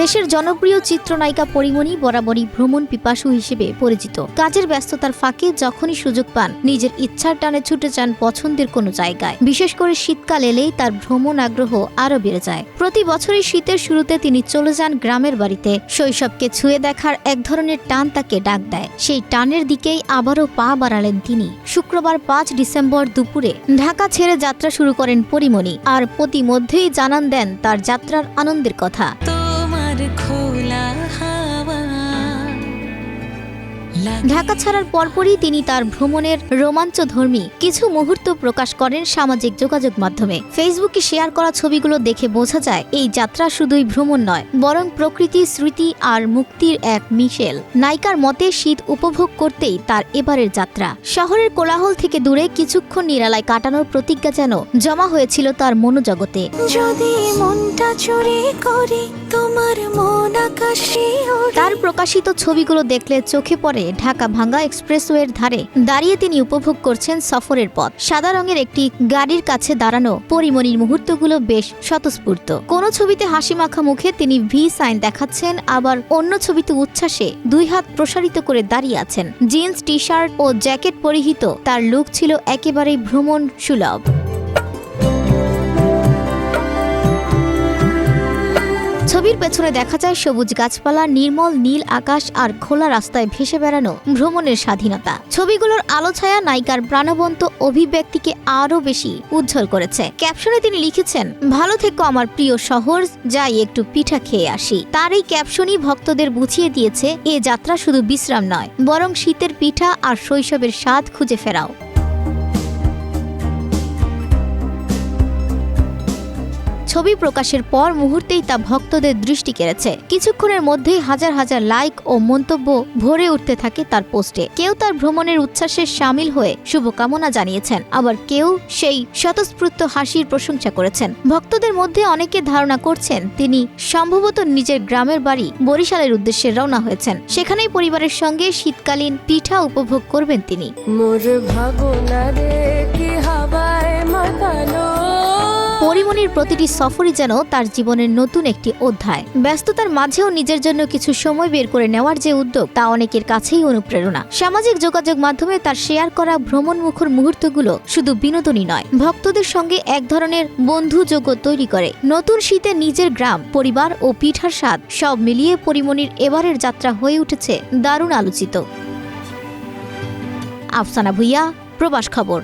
দেশের জনপ্রিয় চিত্রনায়িকা পরিমণি বরাবরই ভ্রমণ পিপাসু হিসেবে পরিচিত। কাজের ব্যস্ততার ফাঁকে যখনই সুযোগ পান, নিজের ইচ্ছার টানে ছুটে যান পছন্দের কোনো জায়গায়। বিশেষ করে শীতকাল এলেই তার ভ্রমণ আগ্রহ আরও বেড়ে যায়। প্রতি বছরই শীতের শুরুতে তিনি চলে যান গ্রামের বাড়িতে। শৈশবকে ছুঁয়ে দেখার এক ধরনের টান তাকে ডাক দেয়। সেই টানের দিকেই আবারও পা বাড়ালেন তিনি। শুক্রবার পাঁচ ডিসেম্বর দুপুরে ঢাকা ছেড়ে যাত্রা শুরু করেন পরিমণি। আর প্রতিমধ্যেই জানান দেন তার যাত্রার আনন্দের কথা। তোমার খোলা ঢাকা ছাড়ার পরপরই তিনি তার ভ্রমণের রোমাঞ্চধর্মী কিছু মুহূর্ত প্রকাশ করেন সামাজিক যোগাযোগ মাধ্যমে। ফেসবুকে শেয়ার করা ছবিগুলো দেখে বোঝা যায় এই যাত্রা শুধুই ভ্রমণ নয় বরং প্রকৃতি স্মৃতি আর মুক্তির এক মিশেল। নায়িকার মতে শীত উপভোগ করতেই তার এবারের যাত্রা। শহরের কোলাহল থেকে দূরে কিছুক্ষণ নিরালায় কাটানোর প্রতিজ্ঞা যেন জমা হয়েছিল তার মনোজগতে। যদি মনটা চুরি করি তোমার মন আকাশে তার প্রকাশিত ছবিগুলো দেখলে চোখে পড়ে ঢাকা ভাঙ্গা এক্সপ্রেসওয়ের ধারে দাঁড়িয়ে তিনি উপভোগ করছেন সফরের পথ। সাদা রঙের একটি গাড়ির কাছে দাঁড়ানো পরিমণির মুহূর্তগুলো বেশ স্বতঃস্ফূর্ত। কোনো ছবিতে হাসি মাখা মুখে তিনি ভি সাইন দেখাচ্ছেন, আবার অন্য ছবিতে উচ্ছ্বাসে দুই হাত প্রসারিত করে দাঁড়িয়ে আছেন। জিন্স টি শার্ট ও জ্যাকেট পরিহিত, তার লুক ছিল একেবারেই ভ্রমণ সুলভ। ছবির পেছনে দেখা যায় সবুজ গাছপালা, নির্মল নীল আকাশ আর খোলা রাস্তায় ভেসে বেড়ানো ভ্রমণের স্বাধীনতা। ছবিগুলোর আলো ছায়া নায়িকার প্রাণবন্ত অভিব্যক্তিকে আরও বেশি উজ্জ্বল করেছে। ক্যাপশনে তিনি লিখেছেন, ভালো থেকো আমার প্রিয় শহর, যাই একটু পিঠা খেয়ে আসি। তার এই ক্যাপশনই ভক্তদের বুঝিয়ে দিয়েছে, এ যাত্রা শুধু বিশ্রাম নয়, বরং শীতের পিঠা আর শৈশবের স্বাদ খুঁজে ফেরাও। ছবি প্রকাশের পর মুহূর্তেই তা ভক্তদের দৃষ্টি কেড়েছে। কিছুক্ষণের মধ্যেই হাজার হাজার লাইক ও মন্তব্য ভরে উঠতে থাকে তার পোস্টে। কেউ তার ভ্রমণের উচ্ছ্বাসে সামিল হয়ে শুভকামনা জানিয়েছেন। আবার কেউ সেই স্বতঃস্ফূর্ত হাসির প্রশংসা করেছেন। ভক্তদের মধ্যে অনেকে ধারণা করছেন, তিনি সম্ভবত নিজের গ্রামের বাড়ি বরিশালের উদ্দেশ্যে রওনা হয়েছেন। সেখানেই পরিবারের সঙ্গে শীতকালীন পিঠা উপভোগ করবেন তিনি। মোর ভাবনারে কি হাওয়ায় মাতালো পরিমণির প্রতিটি সফরই যেন তার জীবনের নতুন একটি অধ্যায়। ব্যস্ততার মাঝেও নিজের জন্য কিছু সময় বের করে নেওয়ার যে উদ্যোগ, তা অনেকের কাছেই অনুপ্রেরণা। সামাজিক যোগাযোগ মাধ্যমে তার শেয়ার করা ভ্রমণমুখর মুহূর্তগুলো শুধু বিনোদনই নয়, ভক্তদের সঙ্গে এক ধরনের বন্ধুযোগ্য তৈরি করে। নতুন শীতে নিজের গ্রাম, পরিবার ও পিঠার স্বাদ সব মিলিয়ে পরিমণির এবারের যাত্রা হয়ে উঠেছে দারুণ আলোচিত। আফসানা ভুইয়া, প্রবাস খবর।